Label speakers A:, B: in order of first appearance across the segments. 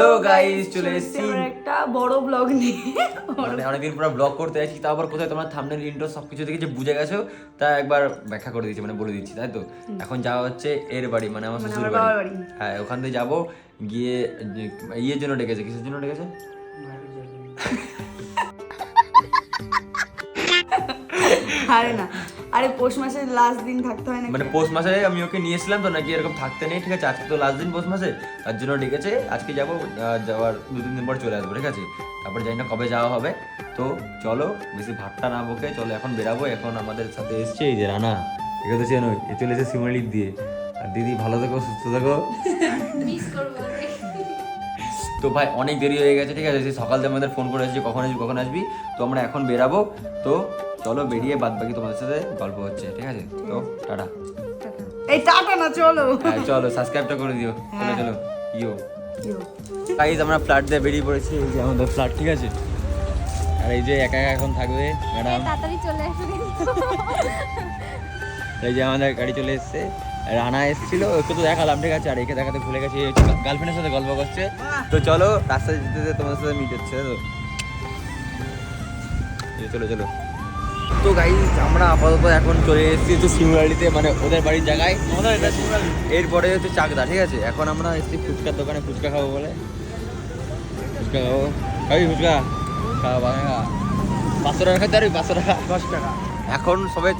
A: Hello guys চলে এসেছি।
B: একটা বড় ব্লগ নিয়ে।
A: মানে অনেকদিন পর ব্লগ করতে আসছি তাও আবার কোথায় তোমার থামনেল ইন্ট্রো সব কিছু থেকে যে বুঝে গেছো তা একবার ব্যাখ্যা করে দিচ্ছি মানে বলে দিচ্ছি তাই তো? এখন যাওয়া হচ্ছে এর বাড়ি মানে আমার
B: মানে
A: শ্বশুর বাড়ি।
B: বাড়ি।
A: হ্যাঁ ওখান থেকে যাব গিয়ে ইয়ের জন্য ডেকেছে কিসের জন্য ডেকেছে?
B: আরে না। আরে পৌষ মাসের লাস্ট দিন থাকতে হয় না
A: মানে পৌষ মাসে আমি ওকে নিয়ে এসেছিলাম তো নাকি এরকম থাকতে নেই? ঠিক আছে আজকে তো লাস্ট দিন পৌষ মাসে তার জন্য ডেকেছে আজকে যাব যাওয়ার দু তিন দিন পর চলে আসব ঠিক আছে? তারপর জানি না কবে যাওয়া হবে। তো চলো বেশি ভাতটা না বকে চলো এখন বেরাবো এখন আমাদের সাথে এসছে এই যে রানা। একে তো চেনো এ চলে এসে সিমালির দিয়ে। আর দিদি ভালো থেকো সুস্থ থেকো। তো ভাই অনেক দেরি হয়ে গেছে ঠিক আছে? সেই সকাল থেকে আমাদের ফোন করে আসছি কখন আসবি কখন আসবি? তো আমরা এখন বেরাবো। তো চলো বেরিয়ে বাদ বাকি তোমাদের সাথে গল্প হচ্ছে ঠিক আছে? তো টাটা।
B: এই টাটা না চলো।
A: হ্যাঁ চলো সাবস্ক্রাইবটা করে দিও। চলো চলো ইও
B: ইয়ো।
A: গাইজ আমরা ফ্ল্যাট দিয়ে বেরিয়ে পড়েছি এই যে আমাদের ফ্ল্যাট ঠিক আছে? আর এই যে একা একা এখন থাকবে ম্যাডাম
C: তাড়াতাড়ি চলে আসবে
A: এই যে আমাদের গাড়ি চলে এসেছে রানা এসেছিল ওকে তো দেখালাম ঠিক আছে? আর একে দেখাতে ভুলে গেছি গার্লফ্রেন্ডের সাথে গল্প করছে। তো চলো রাস্তায় যেতে যেতে তোমাদের সাথে মিট হচ্ছে তো। চলো চলো। তো গাই আমরা আপাতত এখন চলে এসেছি হচ্ছে শিমুরালিতে মানে ওদের বাড়ির জায়গায়। এরপরে হচ্ছে চাকদা ঠিক আছে? এখন আমরা এসেছি ফুচকার দোকানে ফুচকা খাব বলে। ফুচকা খাব। খাবি ফুচকা খাওয়া পাঁচশো টাকা খেতে পারবি পাঁচশো টাকা। দশ টাকা। এখন সবাই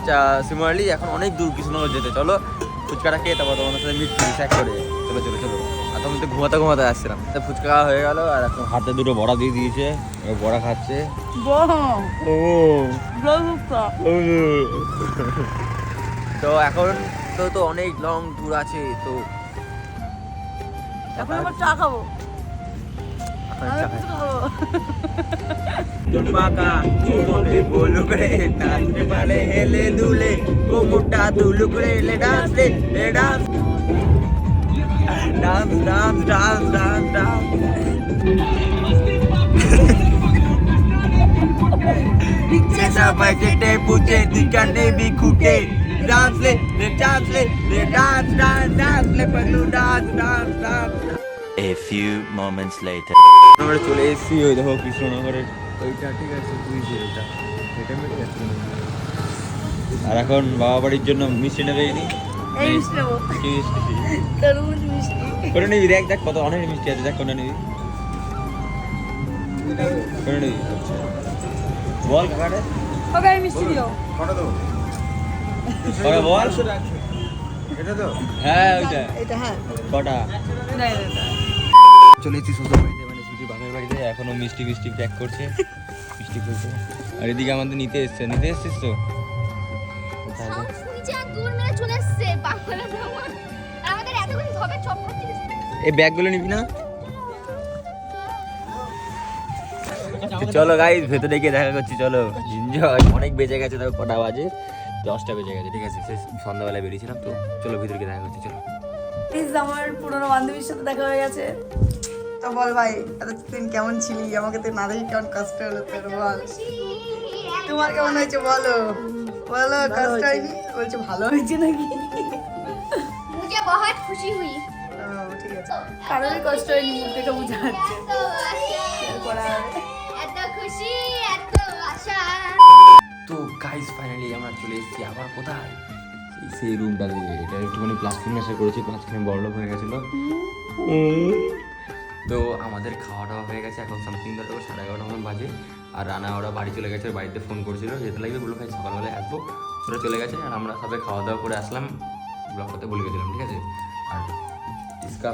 A: শিমুরালি এখন অনেক দূর কৃষ্ণনগর যেতে। চলো ফুচকাটা খেয়ে তারপর তোমার সাথে মিট করি স্যাক করে চলো চলো চলো। আর তখন তো ঘুমাতে ঘুমাতে আসছিলাম। তো ফুচকা হয়ে গেল আর এখন হাতে দুটো বড়া দিয়ে দিয়েছে বড়া খাচ্ছে। তো এখন তো তো অনেক লং ট্যুর আছে তো
B: এখন আবার চা খাব। तुम्बा
A: का मोटे वो लुगड़े नाचने वाले हेले दूल्हे वो मोटा तू लुगड़े ले डांस ले ले dance dance dance dance dance dance पैसे पूछे दिखाने भी खूटे डांस ले ले डांस ले ले डांस डांस डांस ले पगलू dance dance dance
D: A few moments later.
A: আমরা চলে এসেছি ওই দেখো কৃষ্ণনগরের। ওইটা ঠিক আছে বুঝছি ওইটা। এটা আর এখন বাবা বাড়ির জন্য মিষ্টি নেবে
B: এই মিষ্টি নেব।
A: কি মিষ্টি?
B: তরমুজ মিষ্টি।
A: করে নিবি দেখ দেখ কত অনেক মিষ্টি আছে দেখ কোনটা নিবি। করে নিবি। বল কাকারে
B: হবে এই মিষ্টি দিও
A: কটা বল। হ্যাঁ ওইটা।
B: এটা হ্যাঁ।
A: কটা?
B: না
A: চলে এসেছি শ্বশুর বাড়িতে মানে ছুটি বাপের বাড়িতে এখনও মিষ্টি মিষ্টি প্যাক করছে। মিষ্টি করছে আর এদিকে আমাদের নিতে এসছে। নিতে এসছিস তো? এই ব্যাগগুলো নিবি না? চলো। গাইজ ভেতরে গিয়ে দেখা করছি চলো। এনজয় অনেক বেজে গেছে তবে কটা বাজে। দশটা বেজে গেছে ঠিক আছে? সে সন্ধ্যাবেলায় বেরিয়েছিলাম তো। চলো ভিতরে গিয়ে দেখা করছি চলো।
B: প্লিজ আমার পুরনো বান্ধবীর সাথে দেখা হয়ে গেছে। তো বল ভাই এতদিন কেমন ছিলি? আমাকে তো না দেখি কেমন কষ্ট হলো তোর বল। তোমার কেমন হয়েছে বলো? বলো কষ্ট হয়নি? বলছে ভালো হয়েছে নাকি?
C: মুঝে বহুত খুশি হুই।
B: ঠিক আছে। কারোরই কষ্ট হয়নি মুখ দেখে বোঝা যাচ্ছে।
C: এত খুশি এত আশা।
A: তো গাইজ ফাইনালি আমরা চলে এসেছি আবার কোথায়? সেই রুমটা দিয়ে এটা একটুখানি প্লাস্টিক মেশা করেছি প্লাস্টিক বড়লোক হয়ে গেছিল। তো আমাদের খাওয়া দাওয়া হয়ে গেছে এখন সামথিং ধরো সাড়ে এগারোটা মতন বাজে। আর রানা ওরা বাড়ি চলে গেছে বাড়িতে ফোন করছিল যেতে লাগবে বলল ভাই সকালবেলায় আসব। ওরা চলে গেছে আর আমরা সবাই খাওয়া দাওয়া করে আসলাম ব্লগ করতে বলে গেছিলাম ঠিক আছে? আর ইসকা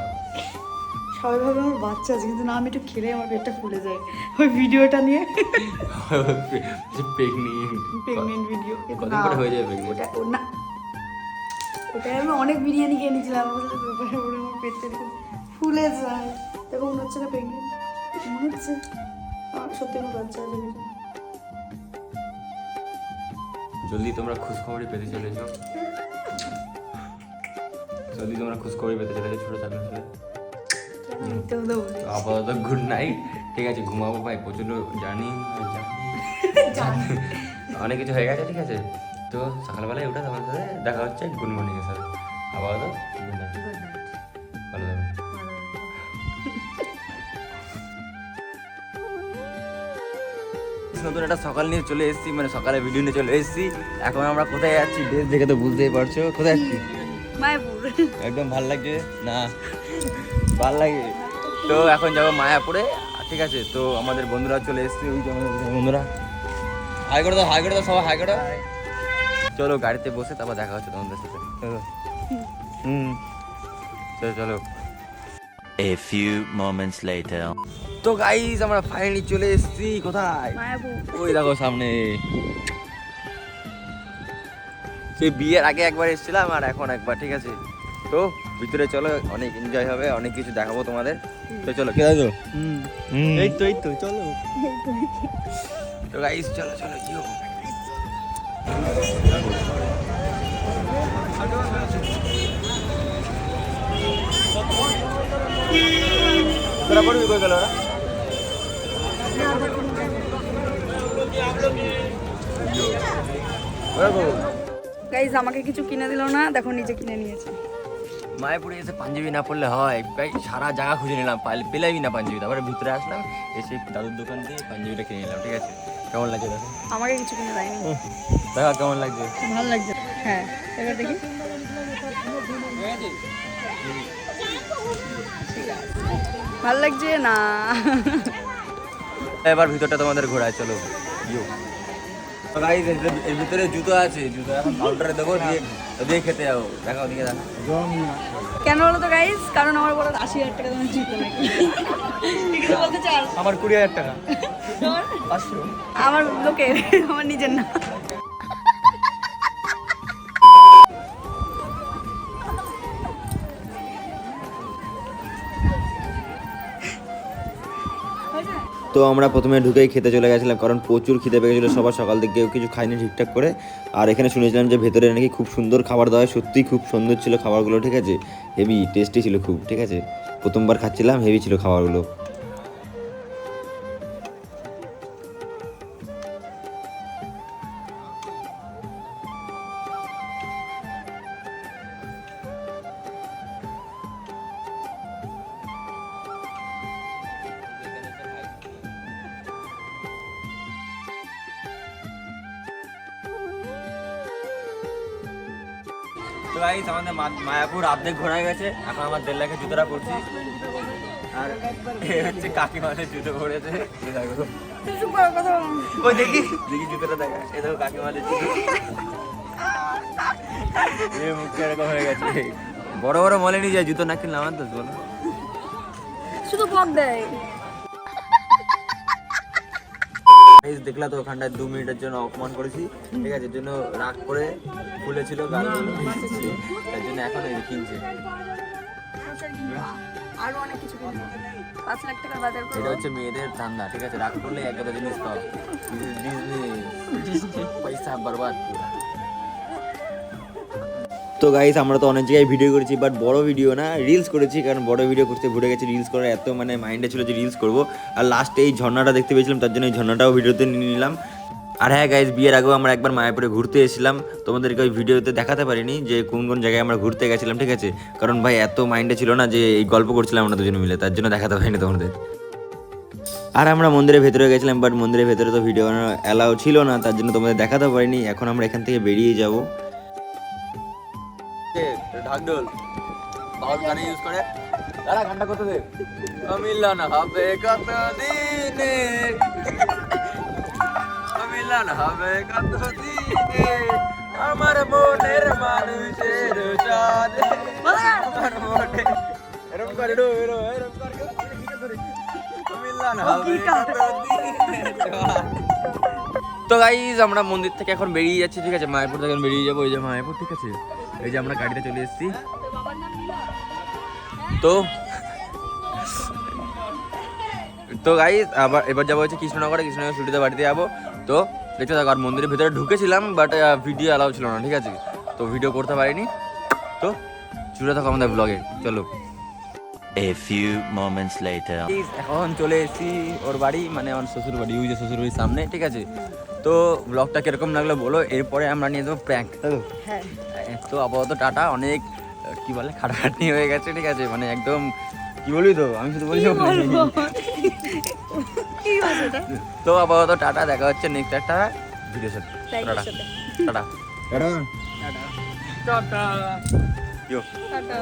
B: সবাই ভাবে আমার বাচ্চা আছে কিন্তু না আমি একটু খেলে আমার পেটটা ফুলে যায় ওই ভিডিওটা নিয়ে।
A: প্রেগনেন্ট
B: প্রেগনেন্ট ভিডিও
A: কদিন পরে হয়ে যাবে
B: না। ওটাই। আমি অনেক বিরিয়ানি খেয়ে নিয়েছিলাম। ব্যাপারে ওটা আমার পেটটা ফুলে যায়। তখন মনে হচ্ছে না প্রেগনেন্ট মনে হচ্ছে। সত্যি বাচ্চা আছে
A: জলদি তোমরা খোঁজখবরই পেতে চলেছো। জলদি তোমরা খোঁজখবরই পেতে চলেছো ছোটো চাকরি ছেলে। আপাতত গুড নাইট ঠিক আছে ঘুমাবো ভাই প্রচণ্ড জানি অনেক কিছু হয়ে গেছে ঠিক আছে? তো সকালবেলায় ওটা তোমার সাথে দেখা হচ্ছে গুড মর্নিং স্যার আবার ভালো নতুন একটা সকাল নিয়ে চলে এসেছি মানে সকালে ভিডিও নিয়ে চলে এসেছি। এখন আমরা কোথায় যাচ্ছি ড্রেস দেখে তো বুঝতেই পারছ। কোথায় যাচ্ছি?
B: মায়াপুর।
A: একদম ভালো লাগে না। ভালো লাগে। তো এখন যাব মায়াপুরে। ঠিক আছে তো আমাদের বন্ধুরা চলে এসেছে। ওই যে আমাদের বন্ধুরা। হাই করে দাও হাই করে দাও সবাই হাই করে দাও। চলো গাড়িতে বসে তারপর দেখা হচ্ছে তোমাদের সাথে। চলো। হুম। চলো চলো।
D: A few moments later.
A: তো গাইজ আমরা ফাইনালি চলে এসেছি কোথায়? ওই দেখো সামনে। সেই বিয়ের আগে একবার এসেছিলাম আর এখন একবার ঠিক আছে? তো ভিতরে চলো অনেক এনজয় হবে অনেক কিছু দেখাবো তোমাদের। তো চলো কে দাদু এই তো এই তো চলো। তো গাইস চলো চলো জিও
B: গাইজ আমাকে কিছু কিনে দিল না দেখো নিজে কিনে নিয়েছে।
A: মায়াপুরে এসে পাঞ্জাবি না পড়লে হয়। সারা জায়গা খুঁজে নিলাম পেলামই না পাঞ্জাবি। তারপরে ভিতরে আসলাম এসে দাদুর দোকান দিয়ে পাঞ্জাবিটা কিনে নিলাম ঠিক আছে? কেমন লাগছে দেখো?
B: আমাকে কিছু কিনে দেয়নি।
A: দেখো কেমন লাগছে?
B: ভালো লাগছে। হ্যাঁ এবার দেখি। ভালো লাগছে না?
A: এবার ভিতরটা তোমাদের ঘোরায় চলো। তো এর ভিতরে- জুতো আছে জুতো এখন কাউন্টারে দেবো দিয়ে দিয়ে খেতে যাব। দেখো ওদিকে দেখো
B: কেন বলো তো গাইজ কারণ আমার বলো আশি হাজার টাকা তোমার জিতো নাকি? বলতে চাল
A: আমার কুড়ি হাজার টাকা।
B: আমার লোকের আমার নিজের না।
A: তো আমরা প্রথমে ঢুকেই খেতে চলে গেছিলাম, কারণ প্রচুর খিদে পেয়ে গেছিল সবার, সকাল থেকে কেউ কিছু খায়নি ঠিকঠাক করে। আর এখানে শুনেছিলাম যে ভেতরে নাকি খুব সুন্দর খাবার দেওয়া সত্যিই খুব সুন্দর ছিল খাবারগুলো, ঠিক আছে? হেভি টেস্টি ছিল খুব, ঠিক আছে? প্রথমবার খাচ্ছিলাম হেভি ছিল খাবারগুলো। তো গাইস আমাদের মায়াপুর অর্ধেক ঘোরা গেছে। এখন আমার দেড় লাখের জুতোটা পড়ছি। আর এ হচ্ছে কাকিমাদের জুতো পড়েছে। দেখো। ওই দেখি। দেখি জুতোটা দেখা। এ দেখো কাকিমাদের জুতো। এ মুখটা এরকম হয়ে গেছে। বড় বড় মলে নিয়ে যায় জুতো না কিনলে আমার দোষ বলো।
B: শুধু দেয়।
A: দেখলা তো ওখানটায় দু মিনিটের জন্য অপমান করেছি। ঠিক আছে এর জন্য রাগ করে খুলেছিল তার জন্য এখন কিনছে।
B: আরও অনেক কিছু কিনবো। পাঁচ লাখ টাকার বাজার
A: এটা হচ্ছে মেয়েদের ধান্দা ঠিক আছে? রাগ করলে এক কথা জিনিস পাও। ডিজনি পয়সা বরবাদ তো গাইস আমরা তো অনেক জায়গায় ভিডিও করেছি বাট বড় ভিডিও না রিলস করেছি কারণ বড় ভিডিও করতে ভুলে গেছি রিলস করার এত মানে মাইন্ডে ছিল যে রিলস করব। আর লাস্টে এই ঝর্ণাটা দেখতে পেয়েছিলাম তার জন্য এই ঝর্ণাটাও ভিডিওতে নিয়ে নিলাম। আর হ্যাঁ গাইস বিয়ের আগেও আমরা একবার মায়াপুরে ঘুরতে এসেছিলাম। তোমাদেরকে ওই ভিডিওতে দেখাতে পারিনি যে কোন কোন জায়গায় আমরা ঘুরতে গেছিলাম ঠিক আছে? কারণ ভাই এত মাইন্ডে ছিল না যে এই গল্প করছিলাম আমরা দুজনে মিলে তার জন্য দেখাতে পারিনি তোমাদের। আর আমরা মন্দিরের ভেতরে গেছিলাম বাট মন্দিরের ভেতরে তো ভিডিও বানানো অ্যালাউ ছিল না তার জন্য তোমাদের দেখাতে পারিনি। এখন আমরা এখান থেকে বেরিয়ে যাব। ঢাকঢোল। ইউজ করে। গানটা কত দে? মিলন হবে কত দিনে মিলন হবে কত দিনে আমার মনের মানুষের আমার মনে এরকম করে ডো এরো এরকম করে। মিলন হবে কত দিনে তো গাইজ আমরা মন্দির থেকে এখন বেরিয়ে যাচ্ছি ঠিক আছে? মায়াপুর থেকে বেরিয়ে যাব। এই যে মায়াপুর ঠিক আছে? এই যে আমরা গাড়িতে চলে এসেছি। তো তো গাইজ আবার এবার যাব হচ্ছে কৃষ্ণনগরে। কৃষ্ণনগর ছুটিতে বাড়িতে যাব। তো দেখতে থাকো আর মন্দিরের ভিতরে ঢুকেছিলাম বাট ভিডিও অ্যালাউ ছিল না ঠিক আছে? তো ভিডিও করতে পারিনি। তো জুড়ে থাকো আমাদের ব্লগে চলো।
D: A few moments later.
A: এখন চলে এসেছি ওর বাড়ি মানে আমার শ্বশুর বাড়ি ওই যে শ্বশুর বাড়ির সামনে ঠিক আছে? তো ব্লগটা কীরকম লাগল বলো এরপরে আমরা নিয়ে যাব প্র্যাঙ্ক তো?
B: হ্যাঁ।
A: তো আপাতত টাটা অনেক কি বলে খাটাখাটনি হয়ে গেছে ঠিক আছে? মানে একদম কি বলি তো? আমি শুধু
B: এটা
A: তো আপাতত টাটা দেখা হচ্ছে নেক্সট একটা ভিডিও সাথে।
B: Tata.
A: Tata.
B: Tata. Tata.
A: Tata.
B: Tata.